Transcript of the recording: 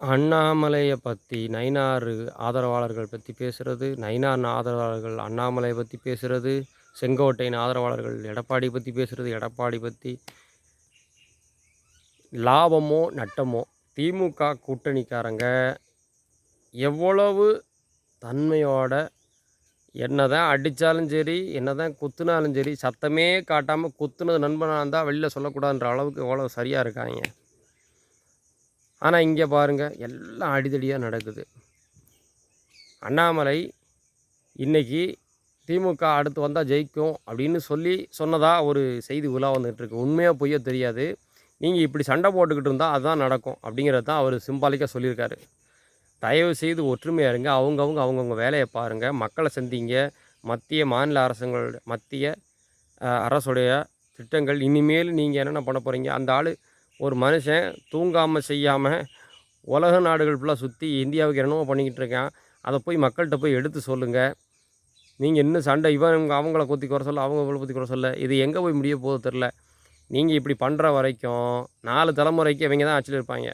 அண்ணாமலையை பற்றி நயினார் ஆதரவாளர்கள் பற்றி பேசுகிறது நயினார் ஆதரவாளர்கள் அண்ணாமலையை பற்றி பேசுகிறது செங்கோட்டையின் ஆதரவாளர்கள் எடப்பாடி பற்றி பேசுகிறது எடப்பாடி பற்றி லாபமோ நட்டமோ? திமுக கூட்டணிக்காரங்க எவ்வளவு தன்மையோட என்ன தான் அடித்தாலும் சரி என்ன தான் குத்துனாலும் சரி சத்தமே காட்டாமல் குத்துனது நண்பனாக இருந்தால் வெளியில் சொல்லக்கூடாதுன்ற அளவுக்கு எவ்வளோ சரியாக இருக்காங்க. ஆனால் இங்கே பாருங்கள் எல்லாம் அடிதடியாக நடக்குது. அண்ணாமலை இன்றைக்கி திமுக அடுத்து வந்தால் ஜெயிக்கும் அப்படின்னு சொல்லி சொன்னதாக ஒரு செய்தி உலா வந்துகிட்ருக்கு உண்மையாக பொய்யோ தெரியாது. நீங்கள் இப்படி சண்டை போட்டுக்கிட்டு இருந்தால் அதுதான் நடக்கும் அப்படிங்கிறது தான் அவர் சிம்பாலிக்காக சொல்லியிருக்காரு. தயவு செய்து ஒற்றுமையாக இருங்க. அவங்கவுங்க அவங்கவுங்க வேலையை பாருங்கள் மக்களை சந்திங்க. மத்திய மாநில அரசுங்களோட மத்திய அரசுடைய திட்டங்கள் இனிமேல் நீங்கள் என்னென்ன பண்ண போகிறீங்க அந்த ஆள் ஒரு மனுஷன் தூங்காமல் செய்யாமல் உலக நாடுகள் ஃபுல்லாக சுற்றி இந்தியாவுக்கு என்னமோ பண்ணிக்கிட்டு இருக்கான். அதை போய் மக்கள்கிட்ட போய் எடுத்து சொல்லுங்கள் நீங்கள் இன்னும் சண்டை? இவன் அவங்கள கொத்தி குறை சொல்ல அவங்க இவங்களை பற்றி குறை சொல்ல. இது எங்கே போய் முடிய போகுது தெரில நீங்கள் இப்படி பண்ணுற வரைக்கும் நாலு தலைமுறைக்கு இவங்க தான் ஆட்சியில் இருப்பாங்க.